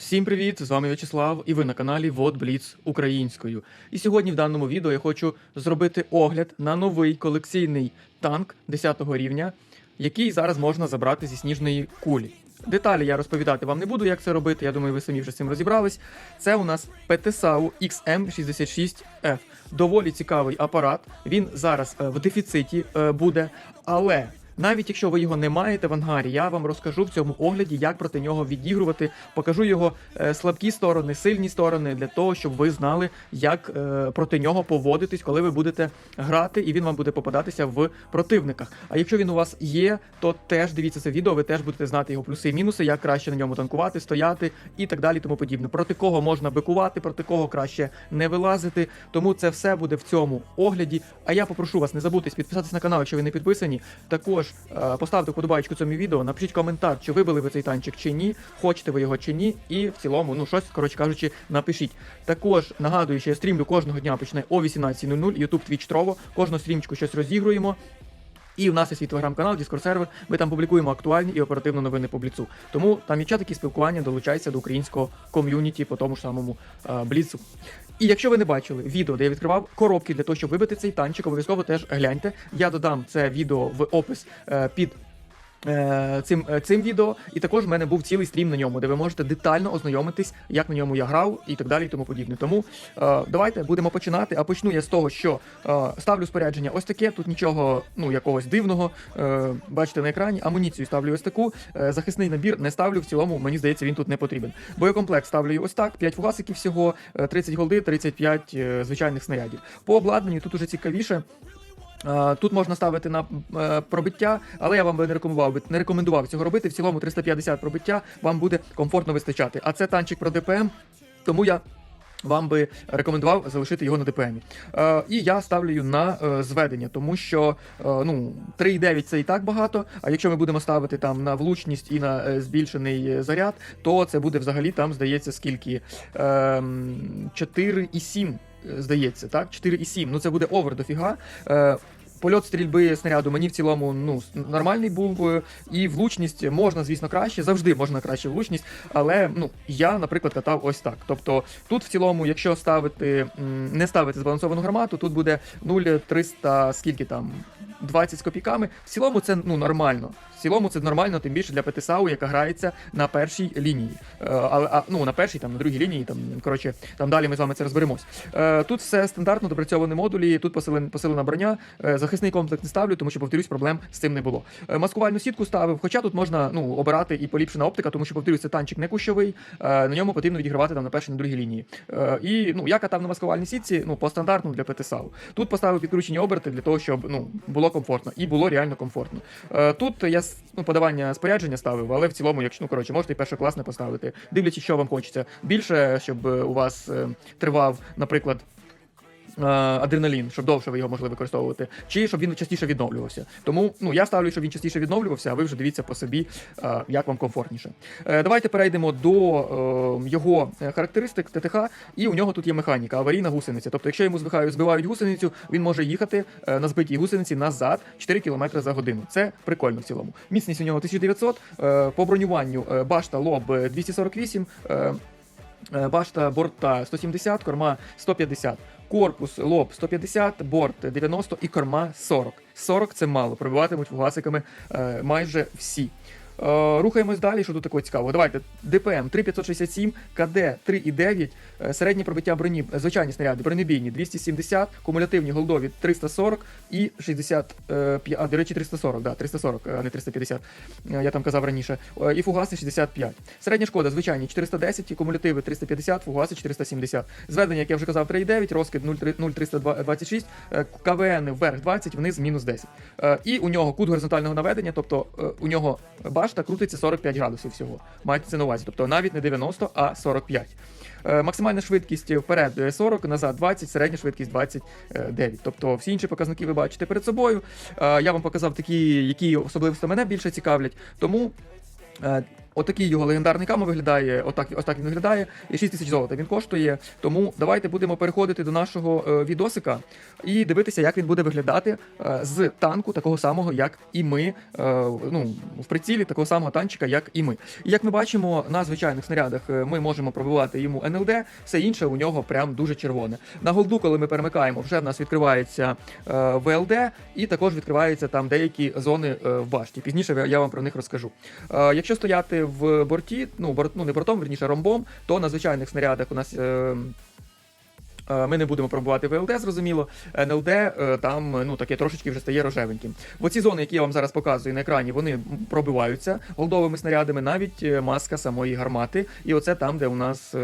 Всім привіт! З вами В'ячеслав, і ви на каналі Вот Бліц українською. І сьогодні в даному відео я хочу зробити огляд на новий колекційний танк 10 рівня, який зараз можна забрати зі сніжної кулі. Деталі я розповідати вам не буду, як це робити. Я думаю, ви самі вже з цим розібрались. Це у нас ПТСАУ XM66F. Доволі цікавий апарат. Він зараз е, в дефіциті е, буде, але навіть якщо ви його не маєте в ангарі, я вам розкажу в цьому огляді, як проти нього відігрувати. Покажу його е, слабкі сторони, сильні сторони для того, щоб ви знали, як е, проти нього поводитись, коли ви будете грати, і він вам буде попадатися в противниках. А якщо він у вас є, то теж дивіться це відео, ви теж будете знати його плюси і мінуси, як краще на ньому танкувати, стояти і так далі, тому подібне. Проти кого можна бикувати, проти кого краще не вилазити. Тому це все буде в цьому огляді. А я попрошу вас не забудьте підписатися на канал, якщо ви не підписані. Також е, поставте вподобайку цьому відео, напишіть коментар, чи вибили ви цей танчик чи ні, хочете ви його чи ні, і в цілому, ну щось, коротше кажучи, напишіть. Також нагадую, що я стрімлю кожного дня почне о 18.00, YouTube, Twitch, Trovo. Кожного стрімчику щось розігруємо. І в нас є свій телеграм-канал, Discord сервер. Ми там публікуємо актуальні і оперативні новини по бліцу. Тому там є чат, які спілкування, долучайся до українського ком'юніті по тому ж самому е, бліцу. І якщо ви не бачили відео, де я відкривав коробки для того, щоб вибити цей танчик, обов'язково теж гляньте. Я додам це відео в опис е, під. Е, Цим, е, цим відео, і також в мене був цілий стрім на ньому, де ви можете детально ознайомитись, як на ньому я грав і так далі, і тому подібне. Тому е, давайте будемо починати. А почну я з того, що ставлю спорядження ось таке. Тут нічого ну якогось дивного. Бачите на екрані. Амуніцію ставлю ось таку. Захисний набір не ставлю. В цілому мені здається, він тут не потрібен. Боєкомплект ставлю ось так: 5 фугасиків всього, е, 30 голди, 35 е, звичайних снарядів. По обладнанню тут уже цікавіше. Е, Тут можна ставити на е, пробиття, але я вам би не рекомендував би не рекомендував цього робити. В цілому 350 пробиття вам буде комфортно вистачати. А це танчик про ДПМ, тому я. Вам би рекомендував залишити його на ДПМі. Е, і я ставлю на зведення, тому що е, ну, 3,9 це і так багато. А якщо ми будемо ставити там на влучність і на збільшений заряд, то це буде взагалі там, здається, скільки? Е, 4,7, е, здається, так? 4,7. Ну це буде овер дофіга. Е, Польот стрільби снаряду мені в цілому ну нормальний був, е, і влучність можна, звісно, краще, завжди можна краще влучність, але ну я, наприклад, катав ось так. Тобто тут в цілому, якщо ставити не ставити збалансовану гармату, тут буде 0,300, скільки там 20 з копійками. В цілому це ну нормально. Цілому це нормально, тим більше для ПТСАУ, яка грається на першій лінії. Е, а, ну на першій, там на другій лінії, там коротше, там далі ми з вами це розберемось. Е, тут все стандартно, допрацьовані модулі, тут посилен, посилена броня. Е, захисний комплекс не ставлю, тому що повторюсь, проблем з цим не було. Маскувальну сітку ставив, хоча тут можна ну обирати і поліпшена оптика, тому що повторюсь, це танчик не кущовий. На ньому потрібно відігравати там на першій, на другій лінії. І ну я катав на маскувальній сітці, ну по стандартному для ПТСАУ. Тут поставив підкручені оберти для того, щоб ну було комфортно і було реально комфортно. Тут я ну, подавання спорядження ставив, але в цілому, якщо ну коротше, можете і першокласне поставити, дивлячись, що вам хочеться. Більше, щоб е, у вас е, тривав, наприклад. Е, Адреналін, щоб довше ви його могли використовувати, чи щоб він частіше відновлювався. Тому ну я ставлю, щоб він частіше відновлювався, а ви вже дивіться по собі, е, як вам комфортніше. Е, Давайте перейдемо до е, його характеристик ТТХ, і у нього тут є механіка, аварійна гусениця. Тобто, якщо йому збивають, збивають гусеницю, він може їхати на збитій гусениці назад 4 км за годину. Це прикольно в цілому. Міцність у нього 1900, е, по бронюванню башта лоб е, 248. е, Е, Башта борта 170, корма 150. Корпус лоб 150, борт 90 і корма 40. 40 це мало, пробиватимуть фугасиками е, майже всі. Е, рухаємось далі, що тут такого цікавого. Давайте ДПМ 3567, КД 3,9, е, середнє пробиття броні, е, звичайні снаряди, бронебійні 270, кумулятивні голдові 340 і 65, а, до речі, 340, да, 340, а не 350, е, я там казав раніше, і фугаси 65. Середня шкода, звичайні 410, кумулятиви 350, фугаси 470. Зведення, як я вже казав, 3,9, розкид 0,326, е, КВН вверх 20, вниз мінус 10. Е, І у нього кут горизонтального наведення, тобто у нього башта крутиться 45 градусів всього. Майте це на увазі, тобто навіть не 90, а 45. Е, Максимальна швидкість вперед е, 40, назад 20, середня швидкість 29. Тобто всі інші показники ви бачите перед собою. Е, Я вам показав такі, які особливості мене більше цікавлять. Тому е, Отакий його легендарний камо виглядає, отак, ось так він виглядає, і 6 тисяч золота він коштує. Тому давайте будемо переходити до нашого е, відосика і дивитися, як він буде виглядати е, з танку, такого самого, як і ми. Е, ну, в прицілі такого самого танчика, як і ми. І як ми бачимо, на звичайних снарядах е, ми можемо пробивати йому НЛД, все інше у нього прям дуже червоне. На голду, коли ми перемикаємо, вже в нас відкривається е, ВЛД, і також відкриваються там деякі зони е, в башті. Пізніше я вам про них розкажу. Е, якщо стояти в борті, ну борт, ну не бортом, верніше ромбом, то на звичайних снарядах у нас. Е, Е, Ми не будемо пробувати ВЛД, зрозуміло. НЛД е, там ну таке трошечки вже стає рожевеньким. Бо ці зони, які я вам зараз показую на екрані, вони пробиваються голдовими снарядами, навіть е, маска самої гармати. І оце там, де у нас,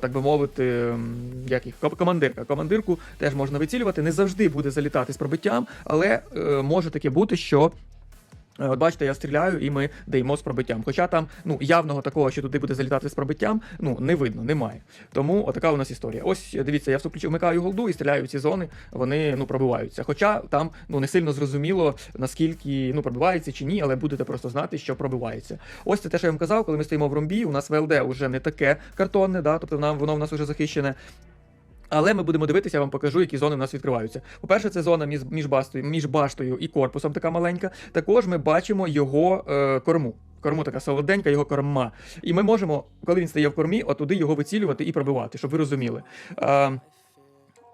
так би мовити, як їх командирка. Командирку теж можна вицілювати. Не завжди буде залітати з пробиттям, але може таке бути, що. Е, От бачите, я стріляю і ми даємо з пробиттям. Хоча там ну явного такого, що туди буде залітати з пробиттям, ну не видно, немає. Тому отака у нас історія. Ось дивіться, я включив, вмикаю голду і стріляю в ці зони. Вони ну пробиваються. Хоча там ну не сильно зрозуміло наскільки ну пробивається чи ні, але будете просто знати, що пробивається. Ось це те, що я вам казав, коли ми стоїмо в ромбі. У нас ВЛД вже не таке картонне, да, тобто нам воно в нас вже захищене. Але ми будемо дивитися, я вам покажу, які зони в нас відкриваються. По-перше, це зона між, між, бастою, між баштою і корпусом, така маленька. Також ми бачимо його е, корму. Корму така солоденька, його корма. І ми можемо, коли він стає в кормі, отуди його вицілювати і пробивати, щоб ви розуміли. Е,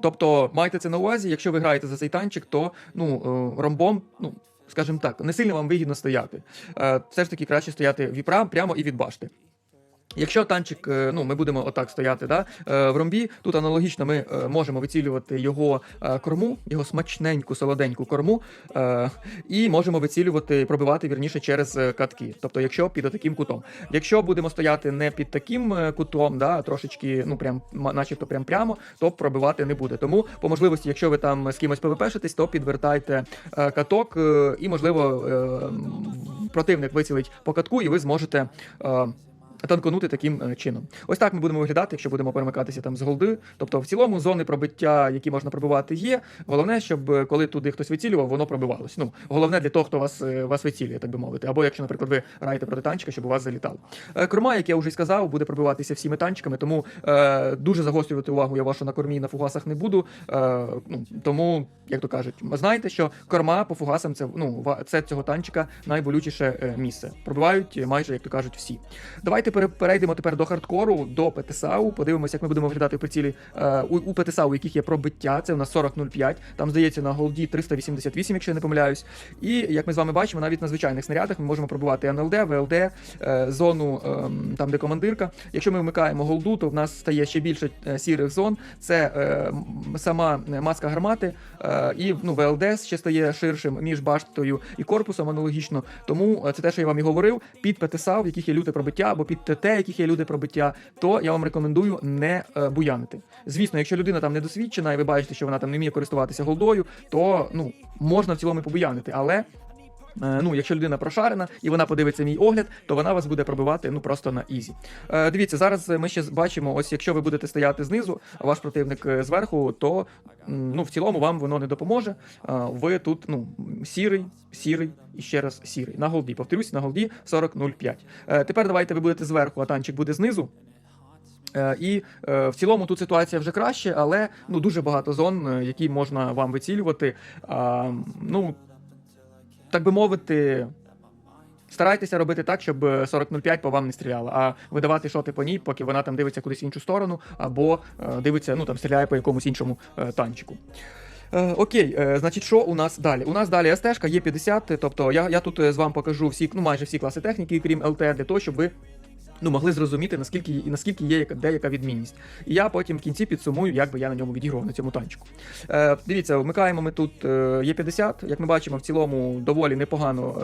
тобто, майте це на увазі, якщо ви граєте за цей танчик, то ну, е, ромбом, ну, скажімо так, не сильно вам вигідно стояти. Е, все ж таки краще стояти віпра прямо і від башти. Якщо танчик, е, ну ми будемо отак стояти, да, е, в ромбі, тут аналогічно ми е, можемо вицілювати його корму, його смачненьку, солоденьку корму, і можемо вицілювати, пробивати вірніше через катки. Тобто, якщо під таким кутом. Якщо будемо стояти не під таким кутом, да, трошечки, ну прям начебто прям прямо, то пробивати не буде. Тому по можливості, якщо ви там з кимось ПВПшитесь, то підвертайте каток, і можливо противник вицілить по катку, і ви зможете. Танконути таким е, чином. Ось так ми будемо виглядати, якщо будемо перемикатися там з голди. Тобто, в цілому зони пробиття, які можна пробивати, є. Головне, щоб е, коли туди хтось вицілював, воно пробивалось. Ну, головне для того, хто вас, е, вас вицілює, так би мовити. Або якщо, наприклад, ви граєте проти танчика, щоб у вас залітав. Е, Корма, як я вже сказав, буде пробиватися всіми танчиками, тому е, дуже загострювати увагу я вашу на кормі на фугасах не буду. Е, ну, тому, як то кажуть, знаєте, що корма по фугасам це ну це цього танчика найболючіше місце. Пробивають майже, як то кажуть, всі. Давайте пере- перейдемо тепер до хардкору, до ПТСАУ. Подивимося, як ми будемо виглядати в прицілі е, у, у ПТСАУ, у яких є пробиття. Це у нас 40.05. Там здається на голді 388, якщо я не помиляюсь. І як ми з вами бачимо, навіть на звичайних снарядах ми можемо пробувати НЛД, ВЛД, е, зону ем, там, де командирка. Якщо ми вмикаємо голду, то в нас стає ще більше е, сірих зон. Це е, сама маска гармати, е, і ну, ВЛД ще стає ширшим між баштою і корпусом аналогічно. Тому е, це те, що я вам і говорив. Під ПТСА, в яких є люте пробиття, або під ТТ, те, яких є люди пробиття, то я вам рекомендую не е, буянити. Звісно, якщо людина там недосвідчена, і ви бачите, що вона там не вміє користуватися голдою, то ну можна в цілому побуянити, але. Е, Ну, якщо людина прошарена і вона подивиться мій огляд, то вона вас буде пробивати ну просто на ізі. Е, дивіться, зараз ми ще бачимо, ось якщо ви будете стояти знизу, а ваш противник е, зверху, то ну в цілому вам воно не допоможе. Ви тут ну сірий, сірий і ще раз сірий. На голді. Повторюсь, на голді 40.05. Е, тепер давайте ви будете зверху, а танчик буде знизу. І в цілому тут ситуація вже краще, але ну дуже багато зон, які можна вам вицілювати. Ну так би мовити. Старайтеся робити так, щоб е, 40.05 по вам не стріляла, а видавати шоти по ній, поки вона там дивиться кудись в іншу сторону, або е, дивиться, ну там стріляє по якомусь іншому е, танчику. Е, окей, значить, що у нас далі? У нас далі СТ-шка є 50, тобто я, я тут з вами покажу всі, ну майже всі класи техніки, крім ЛТ, для того, щоб ви ну, могли зрозуміти, наскільки, і наскільки є яка, деяка відмінність. І я потім в кінці підсумую, як би я на ньому відігрував на цьому танчику. Е, дивіться, вмикаємо ми тут е, є 50 як ми бачимо, в цілому доволі непогано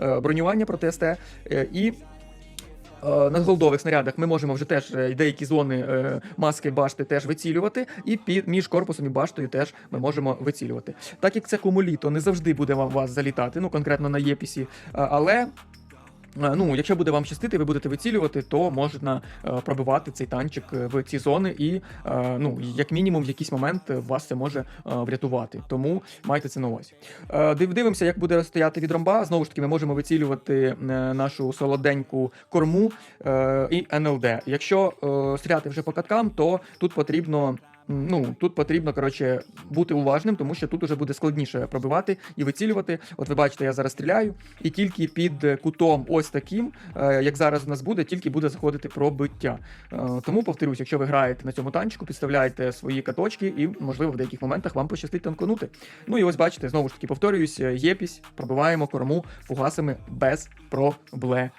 е, е, бронювання проти СТ. Е, і е, на голдових снарядах ми можемо вже теж е, деякі зони маски башти теж вицілювати, і під між корпусом і баштою теж ми можемо вицілювати. Так як це кумулі, то не завжди буде вам вас залітати, ну конкретно на єпісі, але. Е, Ну, якщо буде вам щастити, ви будете вицілювати, то можна е, пробивати цей танчик е, в ці зони, і ну, як мінімум, в якийсь момент вас це може врятувати. Тому майте це на увазі. Дивимося, як буде стояти від ромба. Знову ж таки, ми можемо вицілювати нашу солоденьку корму і НЛД. Якщо стріляти вже по каткам, то тут потрібно. Ну, тут потрібно коротше бути уважним, тому що тут уже буде складніше пробивати і вицілювати. От ви бачите, я зараз стріляю, і тільки під е, кутом, ось таким, е, як зараз у нас буде, тільки буде заходити пробиття. Е, Тому повторюсь, якщо ви граєте на цьому танчику, підставляйте свої каточки, і можливо в деяких моментах вам пощастить танконути. Ну і ось бачите, знову ж таки повторююсь, єпісь, пробиваємо корму фугасами без проблем.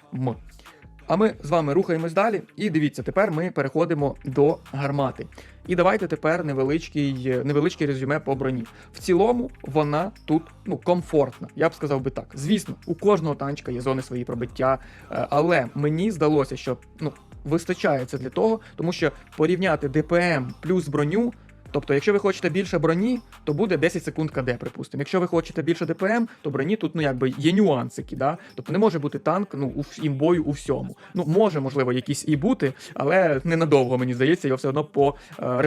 А ми з вами рухаємось далі. І дивіться, тепер ми переходимо до гармати. І давайте тепер невеличкий, невеличке резюме по броні. В цілому вона тут ну комфортна. Я б сказав би так. Звісно, у кожного танчика є зони свої пробиття, е, але мені здалося, що ну вистачає це для того, тому що порівняти ДПМ плюс броню. Тобто, якщо ви хочете більше броні, то буде 10 секунд КД, припустимо. Якщо ви хочете більше ДПМ, то броні тут ну якби є нюансики, да? Тобто не може бути танк ну у імбою у всьому. Ну може, можливо, якісь і бути, але ненадовго, мені здається, його все одно по е.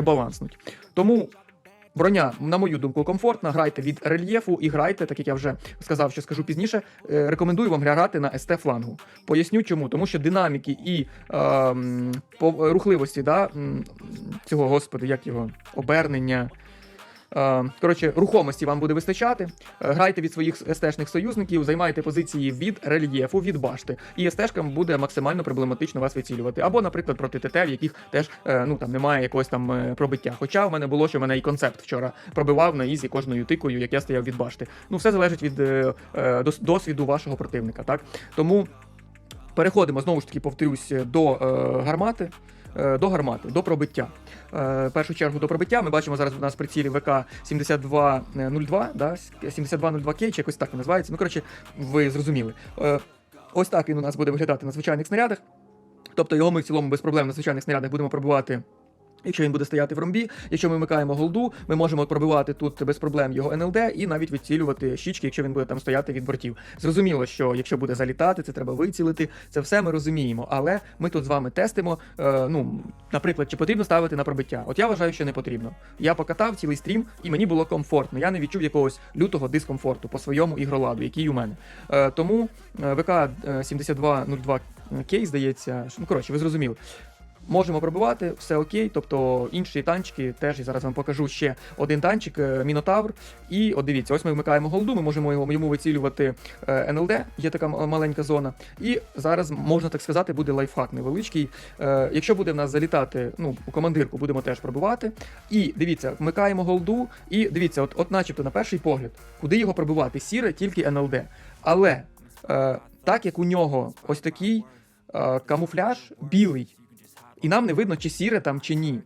Тому. Броня, на мою думку, комфортна. Грайте від рельєфу і грайте, так як я вже сказав, що скажу пізніше. е, Рекомендую вам грати на СТ флангу. Поясню чому, тому що динаміки і е, по рухливості, да, цього господи, як його обернення. Е, Коротше, рухомості вам буде вистачати. Е, Грайте від своїх СТшних союзників, займайте позиції від рельєфу, від башти, і СТшкам буде максимально проблематично вас вицілювати. Або, наприклад, проти ТТ, в яких теж е, ну там немає якогось там пробиття. Хоча в мене було, що в мене і концепт вчора пробивав на ізі кожною тикою, як я стояв від башти. Ну, все залежить від дос- досвіду вашого противника. Так тому переходимо знову ж таки, повторюсь, до е, гармати. Е, До гармати, до пробиття. Е, в першу чергу до пробиття. Ми бачимо зараз у нас при прицілі ВК 7202, да? 7202К, чи якось так він називається. Ну, коротше, ви зрозуміли. Е, ось так він у нас буде виглядати на звичайних снарядах. Тобто його ми в цілому без проблем на звичайних снарядах будемо пробивати. Якщо він буде стояти в ромбі, якщо ми вмикаємо голду, ми можемо пробивати тут без проблем його НЛД і навіть відцілювати щічки, якщо він буде там стояти від бортів. Зрозуміло, що якщо буде залітати, це треба вицілити. Це все ми розуміємо. Але ми тут з вами тестимо. Е, ну, наприклад, чи потрібно ставити на пробиття? От я вважаю, що не потрібно. Я покатав цілий стрім, і мені було комфортно. Я не відчув якогось лютого дискомфорту по своєму ігроладу, який у мене. Е, тому е, ВК е, 7202 Кей, здається, ну коротше, ви зрозуміли. Можемо пробивати, все окей. Тобто інші танчики теж я зараз вам покажу ще один танчик, е, Мінотавр. І от дивіться, ось ми вмикаємо голду, ми можемо його йому вицілювати е, НЛД, є така маленька зона. І зараз можна так сказати, буде лайфхак невеличкий. Е, Якщо буде в нас залітати, ну у командирку будемо теж пробивати. І дивіться, вмикаємо голду, і дивіться, от, от начебто на перший погляд, куди його пробивати? Сіре, тільки НЛД. Але так як у нього ось такий камуфляж білий. І нам не видно, чи сіре там, чи ні.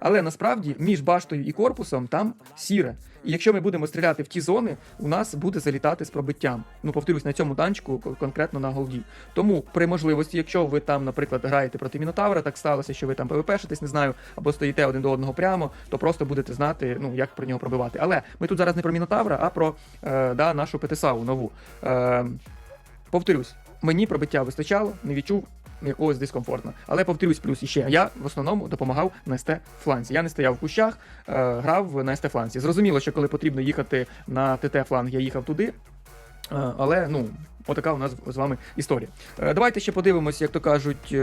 Але насправді між баштою і корпусом там сіре. І якщо ми будемо стріляти в ті зони, у нас буде залітати з пробиттям. Ну, повторюсь, на цьому танчику конкретно на голді. Тому при можливості, якщо ви там, наприклад, граєте проти Мінотавра, так сталося, що ви там ПВПшитесь, не знаю, або стоїте один до одного прямо, то просто будете знати, ну як про нього пробивати. Але ми тут зараз не про Мінотавра, а про е, да, нашу ПТСАУ нову. Е, повторюсь, мені пробиття вистачало, не відчув якогось дискомфортно. Але повторюсь, плюс іще я в основному допомагав на СТ фланзі. Я не стояв в кущах, е, грав на СТ фланзі. Зрозуміло, що коли потрібно їхати на ТТ фланг, я їхав туди. Е, Але ну, отака у нас з вами історія. Е, Давайте ще подивимося, як то кажуть,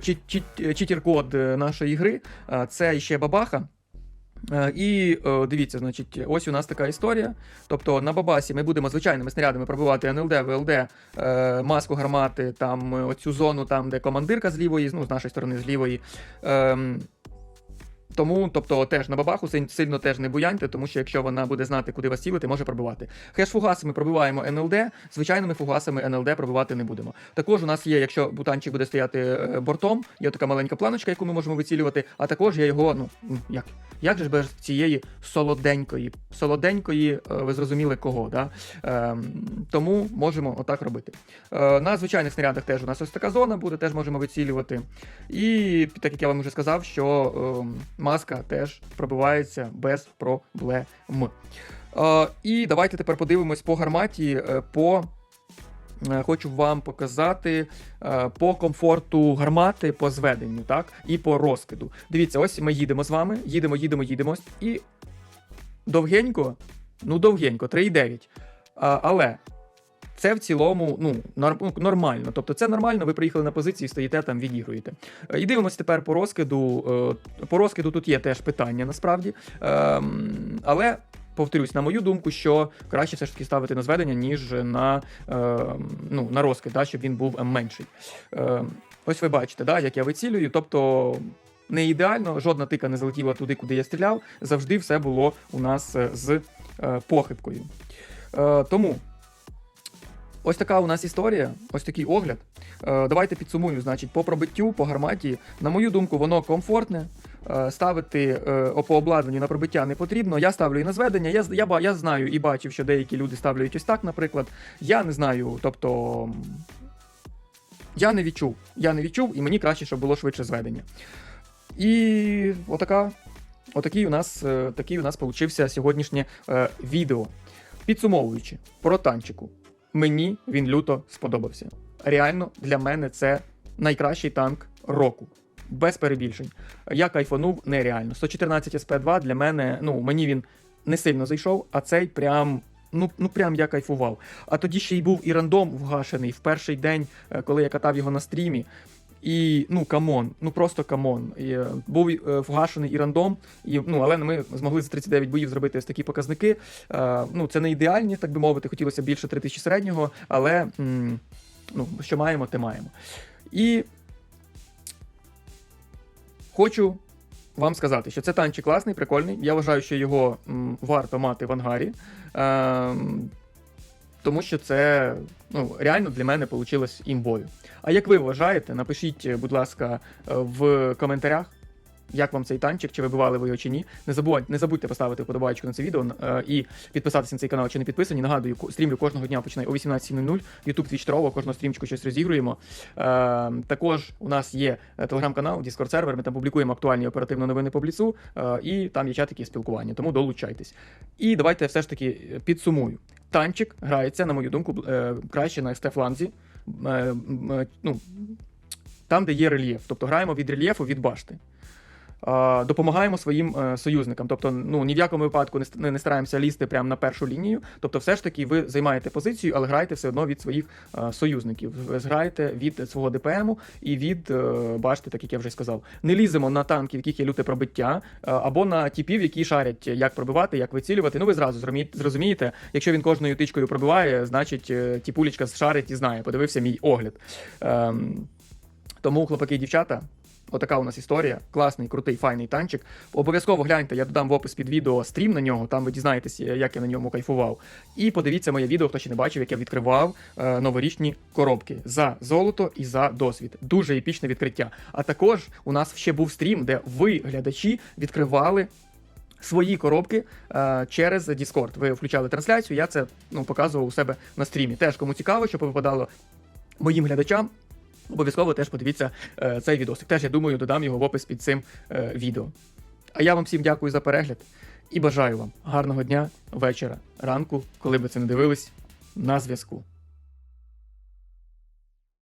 чіт- читер-код нашої гри. Це ще бабаха. Е, І е, дивіться, значить, ось у нас така історія. Тобто на бабасі ми будемо звичайними снарядами пробивати НЛД, ВЛД, е, маску гармати, там оцю зону, там, де командирка з лівої, ну, з нашої сторони, з лівої. Тому, тобто, теж на бабаху сильно теж не буяньте, тому що якщо вона буде знати, куди вас цілити, може пробивати. Хеш-фугасами пробиваємо НЛД, звичайними фугасами НЛД пробивати не будемо. Також у нас є, якщо бутанчик буде стояти е, бортом, є така маленька планочка, яку ми можемо вицілювати, а також є його, ну як, як же ж без цієї солоденької, солоденької, е, ви зрозуміли кого, да? Ем, тому можемо отак робити. Е, на звичайних снарядах теж у нас ось така зона буде, теж можемо вицілювати. І так як я вам вже сказав, що ем, маска теж пробивається без проблем. Е, і давайте тепер подивимось по гарматі, е, по е, хочу вам показати е, по комфорту гармати, по зведенню, так, і по розкиду. Дивіться, ось ми їдемо з вами, їдемо, їдемо, їдемо. І довгенько, ну довгенько, 3,9. А, але це в цілому ну, ну, нормально. Тобто це нормально, ви приїхали на позиції, стоїте там, відігруєте. Е, І дивимося тепер по розкиду. Е, По розкиду тут є теж питання насправді. Ем, Але. Повторюсь, на мою думку, що краще все ж таки ставити на зведення, ніж на, е, ну, на розкид, да, щоб він був е, менший. Е, ось ви бачите, да, як я вицілюю. Тобто не ідеально, жодна тика не залетіла туди, куди я стріляв. Завжди все було у нас е, з е, похибкою. Е, тому ось така у нас історія, ось такий огляд. Е, давайте підсумую. Значить, по пробиттю, по гарматі, на мою думку, воно комфортне. Е, Ставити е, по обладнанню на пробиття не потрібно. Я ставлю і на зведення. Я, я, я знаю і бачив, що деякі люди ставлять ось так, наприклад. Я не знаю, тобто. Я не відчув. Я не відчув, і мені краще, щоб було швидше зведення. І отака, отакий у нас, такий у нас получився сьогоднішнє відео. Підсумовуючи, про танчику. Мені він люто сподобався. Реально, для мене це найкращий танк року. Без перебільшень. Я кайфанув нереально. 114 СП2 для мене, ну, мені він не сильно зайшов, а цей прям. Ну, ну прям я кайфував. А тоді ще й був і рандом вгашений в перший день, е, коли я катав його на стрімі. І ну камон, ну просто камон. І, е, був е, вгашений і рандом, і, ну, але ми змогли за 39 боїв зробити ось такі показники. Е, ну, це не ідеальні, так би мовити, хотілося більше 3000 середнього, але м, ну, що маємо, те маємо. І хочу вам сказати, що це танчик класний, прикольний. Я вважаю, що його м, варто мати в ангарі. Ем, тому що це ну, реально для мене вийшло імбою. А як ви вважаєте, напишіть, будь ласка, е, в коментарях, як вам цей танчик, чи вибивали ви його чи ні. Не забудьте, не забудьте поставити вподобайку на це відео е, і підписатися на цей канал, чи не підписані. Нагадую, стрімлю кожного дня починаю о 18.00. YouTube, Twitch, Trovo, кожного стрімчику щось розігруємо. Е, також у нас є е, телеграм-канал, Discord сервер. Ми там публікуємо актуальні оперативні новини по бліцу, е, і там є чатики спілкування, тому долучайтесь. І давайте все ж таки е, підсумую. Танчик грається, на мою думку, е, краще на СТ-фланзі. Е, е, ну, там, де є рельєф. Тобто граємо від рельєфу від башти. Е, Допомагаємо своїм е, союзникам. Тобто, ну ні в якому випадку не, не, стараємося лізти прямо на першу лінію. Тобто, все ж таки, ви займаєте позицію, але граєте все одно від своїх е, союзників. Ви Зграєте від свого ДПМу і від е, башти, так як я вже сказав. Не ліземо на танки, в яких є люте пробиття, або на тіпів, які шарять, як пробивати, як вицілювати. Ну, ви зразу зрозумієте, якщо він кожною тичкою пробиває, значить тіпулечка шарить і знає. Подивився мій огляд. Ем, тому, хлопаки і дівчата, отака у нас історія. Класний, крутий, файний танчик. Обов'язково гляньте, я додам в опис під відео стрім на нього, там ви дізнаєтесь, як я на ньому кайфував. І подивіться моє відео, хто ще не бачив, як я відкривав е, новорічні коробки за золото і за досвід. Дуже епічне відкриття. А також у нас ще був стрім, де ви, глядачі, відкривали. Свої коробки е, через Discord. Ви включали трансляцію, я це ну, показував у себе на стрімі. Теж кому цікаво, що повипадало моїм глядачам, Обов'язково теж подивіться е, цей відосик. Теж я думаю, додам його в опис під цим е, відео. А я вам всім дякую за перегляд і бажаю вам гарного дня, вечора, ранку, коли би це не дивились, на зв'язку.